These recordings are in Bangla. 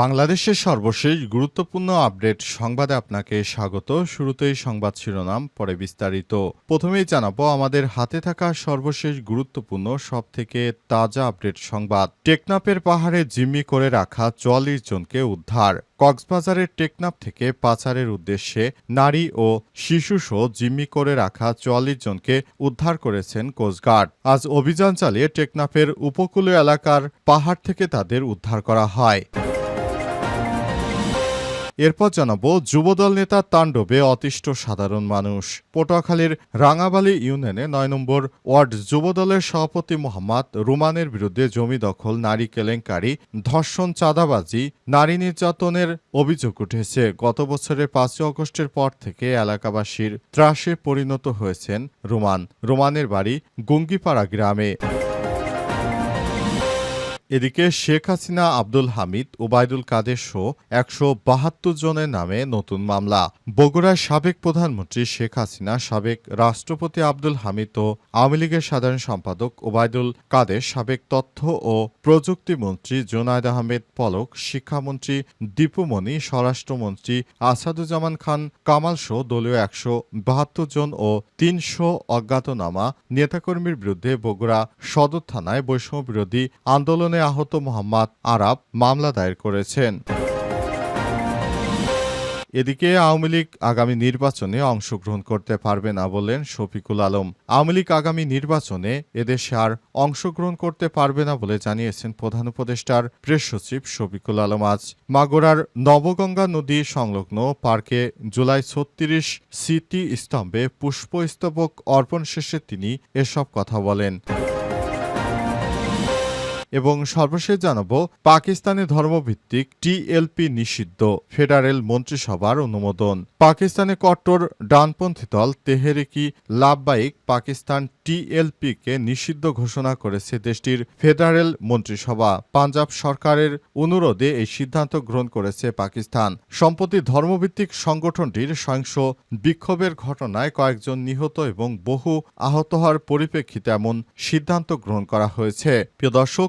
বাংলাদেশের সর্বশেষ গুরুত্বপূর্ণ আপডেট সংবাদে আপনাকে স্বাগত। শুরুতেই সংবাদ শিরোনাম, পরে বিস্তারিত। প্রথমেই জানাব, আমাদের হাতে থাকা সর্বশেষ গুরুত্বপূর্ণ সব থেকে তাজা আপডেট সংবাদ। টেকনাপের পাহাড়ে জিম্মি করে রাখা চুয়াল্লিশ জনকে উদ্ধার। কক্সবাজারের টেকনাফ থেকে পাচারের উদ্দেশ্যে নারী ও শিশুসহ জিম্মি করে রাখা চুয়াল্লিশ জনকে উদ্ধার করেছেন কোস্টগার্ড। আজ অভিযান চালিয়ে টেকনাফের উপকূলীয় এলাকার পাহাড় থেকে তাদের উদ্ধার করা হয়। এরপর জানাব, যুবদল নেতা তাণ্ডবে অতিষ্ঠ সাধারণ মানুষ। পটুয়াখালীর রাঙাবালি ইউনিয়নে নয় নম্বর ওয়ার্ড যুবদলের সভাপতি মোহাম্মদ রুমানের বিরুদ্ধে জমি দখল, নারী কেলেঙ্কারি, ধর্ষণ, চাঁদাবাজি, নারী নির্যাতনের অভিযোগ উঠেছে। গত বছরের পাঁচই অগস্টের পর থেকে এলাকাবাসীর ত্রাসে পরিণত হয়েছেন রুমান। রুমানের বাড়ি গুঙ্গিপাড়া গ্রামে। এদিকে শেখ হাসিনা, আব্দুল হামিদ ওবায়দুল কাদের সহ একশো বাহাত্তর জনের নামে নতুন মামলা। বগুড়ার সাবেক প্রধানমন্ত্রী শেখ হাসিনা, সাবেক রাষ্ট্রপতি আব্দুল হামিদ ও আওয়ামী লীগের সাধারণ সম্পাদক ওবায়দুল কাদের, সাবেক তথ্য ও প্রযুক্তিমন্ত্রী জোনায়দ আহমেদ পলক, শিক্ষামন্ত্রী দীপুমণি স্বরাষ্ট্রমন্ত্রী আসাদুজ্জামান খান কামাল সহ দলীয় একশো বাহাত্তর জন ও তিনশো অজ্ঞাতনামা নেতাকর্মীর বিরুদ্ধে বগুড়া সদর থানায় বৈষম্য বিরোধী আন্দোলনে আহত মোহাম্মদ আরাব মামলা দায়ের করেছেন। এদিকে আওয়ামী লীগ আগামী নির্বাচনে অংশগ্রহণ করতে পারবে না বললেন শফিকুল আলম। আওয়ামী লীগ আগামী নির্বাচনে এদেশে আর অংশগ্রহণ করতে পারবে না বলে জানিয়েছেন প্রধান উপদেষ্টার প্রেস সচিব শফিকুল আলম আজ। মাগুরার নবগঙ্গা নদী সংলগ্ন পার্কে জুলাই ছত্রিশ সিটি স্তম্ভে পুষ্পস্তবক অর্পণ শেষে তিনি এসব কথা বলেন। এবং সর্বশেষ জানাব, পাকিস্তানে ধর্মভিত্তিক টিএলপি নিষিদ্ধ, ফেডারেল মন্ত্রিসভার অনুমোদন। পাকিস্তানে কট্টর ডানপন্থী দল তেহেরিকি লাভবাইক পাকিস্তান টিএলপিকে নিষিদ্ধ ঘোষণা করেছে দেশটির ফেডারেল মন্ত্রিসভা। পাঞ্জাব সরকারের অনুরোধে এই সিদ্ধান্ত গ্রহণ করেছে পাকিস্তান। সম্প্রতি ধর্মভিত্তিক সংগঠনটির সহিংস বিক্ষোভের ঘটনায় কয়েকজন নিহত এবং বহু আহত হওয়ার পরিপ্রেক্ষিতে এমন সিদ্ধান্ত গ্রহণ করা হয়েছে। প্রিয় দর্শক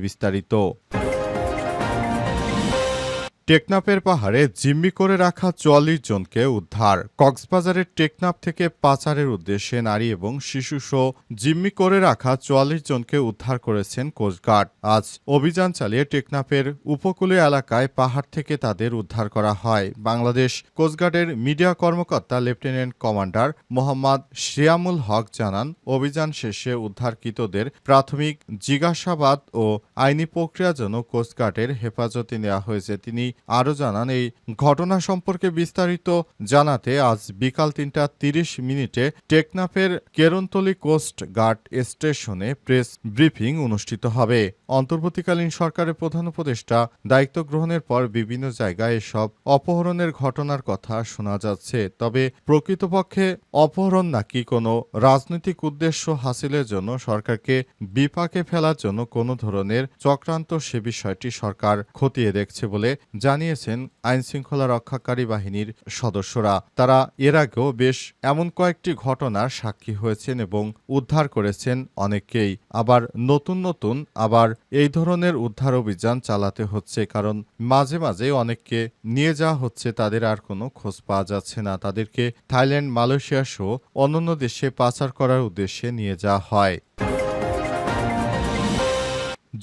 旅したりと。টেকনাফের পাহাড়ে জিম্মি করে রাখা চুয়াল্লিশ জনকে উদ্ধার। কক্সবাজারের টেকনাফ থেকে পাচারের উদ্দেশ্যে নারী এবং শিশু শিশুসহ জিম্মি করে রাখা চুয়াল্লিশ জনকে উদ্ধার করেছেন কোস্টগার্ড আজ অভিযান চালিয়ে টেকনাফের উপকূলীয় এলাকায় পাহাড় থেকে তাদের উদ্ধার করা হয়। বাংলাদেশ কোস্টগার্ডের মিডিয়া কর্মকর্তা লেফটেন্যান্ট কমান্ডার মোহাম্মদ শিয়ামুল হক জানান, অভিযান শেষে উদ্ধারকৃতদের প্রাথমিক জিজ্ঞাসাবাদ ও আইনি প্রক্রিয়ার জন্য কোস্টগার্ডের হেফাজতে নেওয়া হয়েছে। তিনি আরও জানান, এই ঘটনা সম্পর্কে বিস্তারিত জানাতে আজ বিকাল তিনটা তিরিশ মিনিটে টেকনাফের কেরন্তলি কোস্ট গার্ড স্টেশনে প্রেস ব্রিফিং অনুষ্ঠিত হবে। অন্তর্বর্তীকালীন সরকারের প্রধান উপদেষ্টা দায়িত্ব গ্রহণের পর বিভিন্ন জায়গায় এসব অপহরণের ঘটনার কথা শোনা যাচ্ছে। তবে প্রকৃতপক্ষে অপহরণ নাকি কোনো রাজনৈতিক উদ্দেশ্য হাসিলের জন্য সরকারকে বিপাকে ফেলার জন্য কোনো ধরনের চক্রান্ত সে বিষয়টি সরকার খতিয়ে দেখছে বলে জানিয়েছেন আইনশৃঙ্খলা রক্ষাকারী বাহিনীর সদস্যরা। তারা এর আগেও বেশ এমন কয়েকটি ঘটনার সাক্ষী হয়েছেন এবং উদ্ধার করেছেন অনেককেই। আবার নতুন নতুন আবার এই ধরনের উদ্ধার অভিযান চালাতে হচ্ছে, কারণ মাঝে মাঝে অনেককে নিয়ে যাওয়া হচ্ছে, তাদের আর কোনো খোঁজ পাওয়া যাচ্ছে না। তাদেরকে থাইল্যান্ড, মালয়েশিয়া সহ অন্যান্য দেশে পাচার করার উদ্দেশ্যে নিয়ে যাওয়া হয়।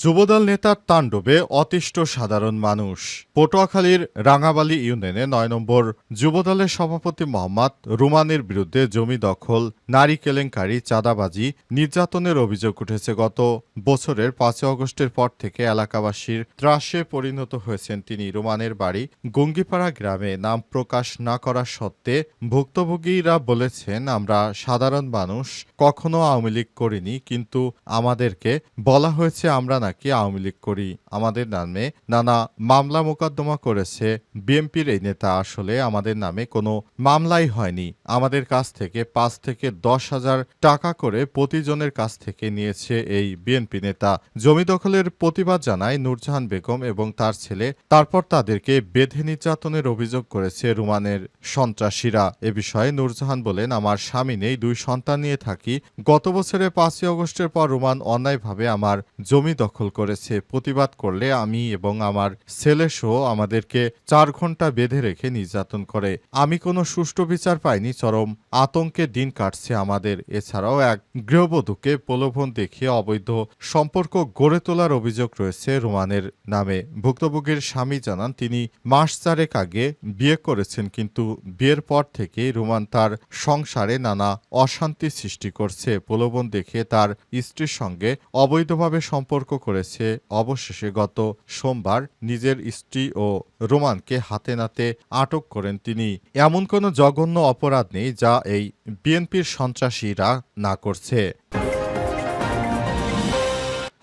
যুবদল নেতার তাণ্ডবে অতিষ্ঠ সাধারণ মানুষ। পটুয়াখালীর রাঙাবালি ইউনিয়নে নয় নম্বর যুবদলের সভাপতি মোহাম্মদ রুমানের বিরুদ্ধে জমি দখল, নারী কেলেঙ্কারি, চাঁদাবাজি, নির্যাতনের অভিযোগ উঠেছে গত বছরের পাঁচই অগস্টের পর থেকে এলাকাবাসীর ত্রাসে পরিণত হয়েছেন তিনি। রুমানের বাড়ি গঙ্গিপাড়া গ্রামে নাম প্রকাশ না করা সত্ত্বে ভুক্তভোগীরা বলেছেন, আমরা সাধারণ মানুষ, কখনো আওয়ামী লীগ করিনি, কিন্তু আমাদেরকে বলা হয়েছে আমরা নাকি আওয়ামী লীগ করি? আমাদের নামে নানা মামলা মোকদ্দমা করেছে। বিএনপির এই নেতা আসলে আমাদের নামে কোনো মামলাই হয়নি। আমাদের কাছ থেকে পাঁচ থেকে দশ হাজার টাকা করে প্রতিজনের কাছ থেকে নিয়েছে এই বিএনপি নেতা। জমি দখলের প্রতিবাদ জানায় নূরজাহান বেগম এবং তার ছেলে। তারপর তাদেরকে বেঁধে নির্যাতনের অভিযোগ করেছে রুমানের সন্ত্রাসীরা। এ বিষয়ে নূরজাহান বলেন, আমার স্বামী নেই, দুই সন্তান নিয়ে থাকি। গত বছরের পাঁচই অগস্টের পর রুমান অন্যায়ভাবে আমার জমি দখল করেছে, প্রতিবাদ করলে আমি এবং আমার ছেলে সহ আমাদেরকে চার ঘণ্টা বেঁধে রেখে নির্যাতন করে। আমি কোনো সুষ্ঠু বিচার পাইনি, চরম আতঙ্কে দিন কাটছে আমাদের। এছাড়াও এক গৃহবধূকে প্রলোভন দেখিয়ে অবৈধ সম্পর্ক গড়ে তোলার অভিযোগ রয়েছে রুমানের নামে। ভুক্তভোগীর স্বামী জানান, তিনি মাস চারেক আগে বিয়ে করেছেন, কিন্তু বিয়ের পর থেকে রোমান তার সংসারে নানা অশান্তি সৃষ্টি করছে। প্রলোভন দেখে তার স্ত্রীর সঙ্গে অবৈধভাবে সম্পর্ক করেছে। অবশেষে গত সোমবার নিজের স্ত্রী ও রোমানকে হাতে নাতে আটক করেন তিনি। এমন কোনো জঘন্য অপরাধ নেই যা এই বিএনপির সন্ত্রাসীরা না করছে।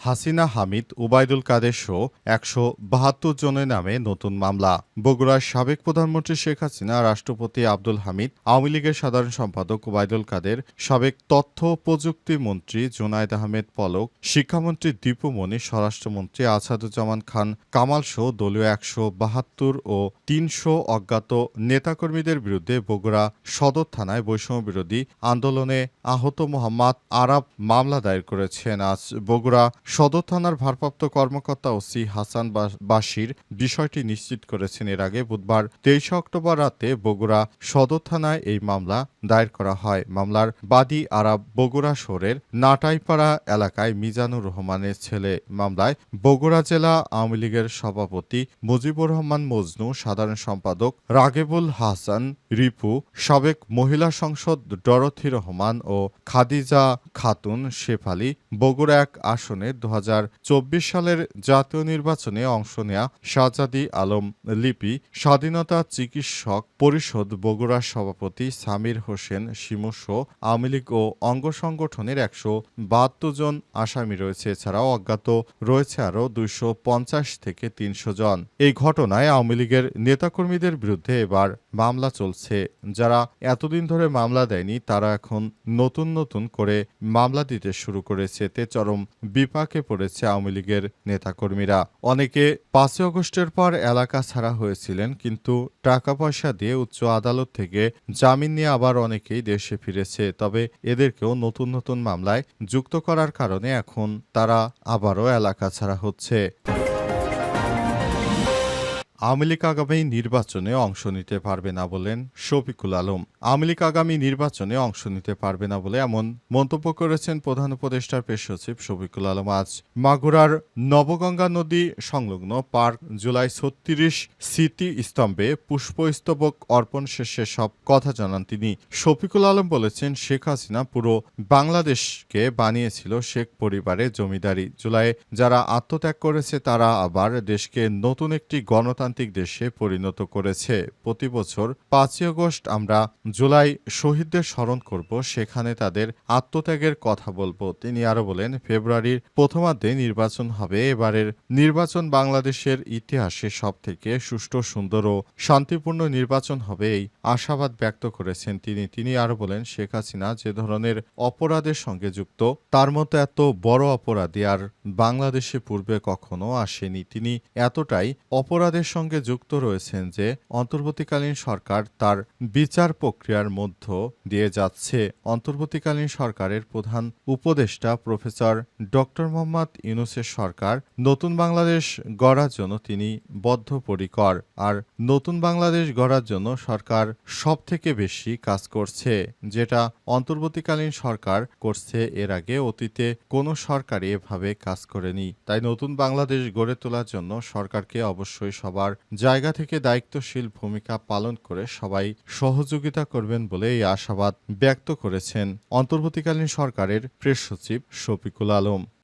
হাসিনা হামিদ উবাইদুল কাদের সহ একশো বাহাত্তর জনের নামে নতুন মামলা। বগুড়ার সাবেক প্রধানমন্ত্রী শেখ হাসিনা, রাষ্ট্রপতি আব্দুল হামিদ, আওয়ামী লীগের সাধারণ সম্পাদক উবাইদুল কাদের, সাবেক তথ্য প্রযুক্তি মন্ত্রী জোনায়েদ আহমেদ পলক, শিক্ষামন্ত্রী দীপু দীপুমণি স্বরাষ্ট্রমন্ত্রী আসাদুজ্জামান খান, কামাল সহ দলীয় একশো বাহাত্তর ও তিনশো অজ্ঞাত নেতাকর্মীদের বিরুদ্ধে বগুড়া সদর থানায় বৈষম্য বিরোধী আন্দোলনে আহত মোহাম্মদ আরাব মামলা দায়ের করেছেন। আজ বগুড়া সদর থানার ভারপ্রাপ্ত কর্মকর্তা ওসি হাসান বা- বাশির বিষয়টি নিশ্চিত করেছেন এর আগে বুধবার তেইশে অক্টোবর রাতে বগুড়া সদর থানায় এই মামলা দায়ের করা হয়। মামলার বাদী আরাব বগুড়া শহরের নাটাইপাড়া এলাকায় মিজানুর রহমানের ছেলে। মামলায় বগুড়া জেলা আওয়ামী লীগের সভাপতি মুজিবুর রহমান মজনু, সাধারণ সম্পাদক রাগেবুল হাসান, রিপু, সাবেক মহিলা সংসদ ডরথি রহমান ও খাদিজা খাতুন শেফালি বগুড়া এক আসনে দু হাজার চব্বিশ সালের জাতীয় নির্বাচনে অংশ নেয়া শাহজাদি আলম লিপি, স্বাধীনতা চিকিৎসক পরিষদ বগুড়ার সভাপতি সামির হোসেন শিমুসহ আওয়ামী লীগ ও অঙ্গ সংগঠনের একশো বাহাত্তর জন আসামি রয়েছে। এছাড়াও অজ্ঞাত রয়েছে আরও দুইশো পঞ্চাশ থেকে তিনশো জন। এই ঘটনায় আওয়ামী লীগের নেতাকর্মীদের বিরুদ্ধে এবার মামলা চলছে। যারা এতদিন ধরে মামলা দেয়নি, তারা এখন নতুন নতুন করে মামলা দিতে শুরু করেছে। এতে চরম বিপাকে পড়েছে আওয়ামী লীগের নেতাকর্মীরা। অনেকে পাঁচই অগস্টের পর এলাকা ছাড়া হয়েছিলেন, কিন্তু টাকা পয়সা দিয়ে উচ্চ আদালত থেকে জামিন নিয়ে আবার অনেকেই দেশে ফিরেছে। তবে এদেরকেও নতুন নতুন মামলায় যুক্ত করার কারণে এখন তারা আবারও এলাকা ছাড়া হচ্ছে। আওয়ামী লীগ আগামী নির্বাচনে অংশ নিতে পারবে না বলেন শফিকুল আলম। আওয়ামী লীগ আগামী নির্বাচনে অংশ নিতে পারবে না বলে এমন মন্তব্য করেছেন প্রধান উপদেষ্টার পেশ সচিব শফিকুল আলম। আজ মাগুরার নবগঙ্গা নদী সংলগ্ন পার্ক জুলাই ছত্রিশ স্মৃতি স্তম্ভে পুষ্পস্তবক অর্পণ শেষে সব কথা জানান তিনি। শফিকুল আলম বলেছেন, শেখ হাসিনা পুরো বাংলাদেশকে বানিয়েছিল শেখ পরিবারের জমিদারি। জুলাই যারা আত্মত্যাগ করেছে, তারা আবার দেশকে নতুন একটি গণতান্ত্রিক দেশে পরিণত করেছে। প্রতি বছর পাঁচই আগস্ট আমরা জুলাই শহীদদের স্মরণ করব, সেখানে তাদের আত্মত্যাগের কথা বলব। তিনি আরও বলেন, ফেব্রুয়ারির প্রথমার্ধে নির্বাচন হবে, এবারের নির্বাচন বাংলাদেশের ইতিহাসে সব থেকে সুষ্ঠু, সুন্দর ও শান্তিপূর্ণ নির্বাচন হবে এই আশাবাদ ব্যক্ত করেছেন তিনি। তিনি আরও বলেন, শেখ হাসিনা যে ধরনের অপরাধের সঙ্গে যুক্ত, তার মতো এত বড় অপরাধী আর বাংলাদেশে পূর্বে কখনো আসেনি। তিনি এতটাই অপরাধের সঙ্গে যুক্ত রয়েছেন যে, অন্তর্বর্তীকালীন সরকার তার বিচার প্রক্রিয়া প্রক্রিয়ার মধ্য দিয়ে যাচ্ছে অন্তর্বর্তীকালীন সরকারের প্রধান উপদেষ্টা প্রফেসর ডক্টর মোহাম্মদ ইউনুসের সরকার, নতুন বাংলাদেশ গড়ার জন্য তিনি বদ্ধপরিকর, আর নতুন বাংলাদেশ গড়ার জন্য সরকার সব থেকে বেশি কাজ করছে। যেটা অন্তর্বর্তীকালীন সরকার করছে এর আগে অতীতে কোনো সরকারই এভাবে কাজ করেনি। তাই নতুন বাংলাদেশ গড়ে তোলার জন্য সরকারকে অবশ্যই সবার জায়গা থেকে দায়িত্বশীল ভূমিকা পালন করে সবাই সহযোগিতা করবেন বলে এই আশাবাদ ব্যক্ত করেছেন অন্তর্বর্তীকালীন সরকারের প্রেস সচিব শফিকুল আলম।